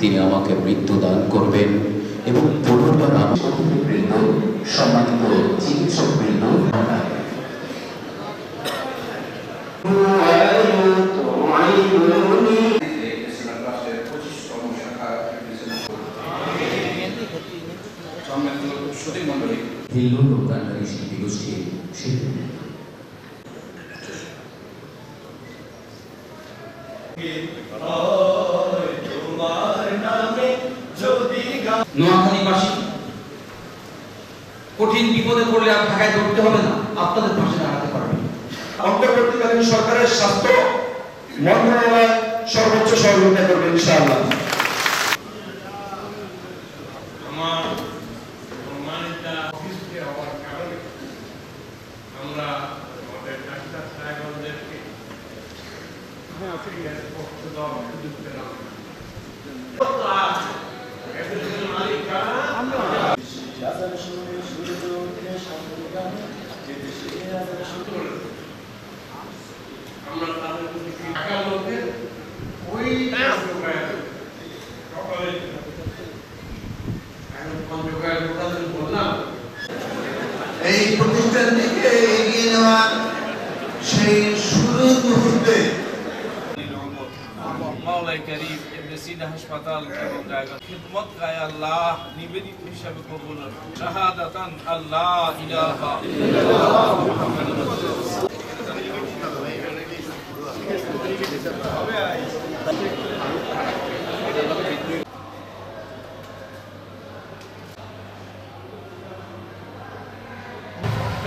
তিনি আমাকে মৃত্যু দান করবেন এবং পুনর্বার সম্মানিত চিকিৎসক পঁচিশতম মণ্ডলী হিন্দু রূপদানকারী শিল্পী গোষ্ঠী শিল্পী নোয়াখালীবাসী কঠিন বিপদে পড়লে আর ঢাকায় ধরতে হবে না আপনাদের পাশে দাঁড়াতে পারবে। অন্তর্বর্তীকালীন সরকারের স্বাস্থ্য মন্ত্রণালয় সর্বোচ্চ সহযোগিতা করবে ইনশাআল্লাহ। আমার সম্মানিত অফিসকে হওয়ার কারণে আমরা আমাদের ডাক্তার সাহেবদেরকে পক্ষ দেওয়ার সুযোগ পেলাম আমরা তাদের প্রতি টাকা লোকের ওই সকালে এখন পঞ্চকায় এই প্রতিষ্ঠানটিকে এগিয়ে নেওয়া সেই শুরু মুহূর্তে মাওলাই করিম এমনি সিনা হাসপাতাল এবং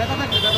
ব্যথা থাকলে ব্যথা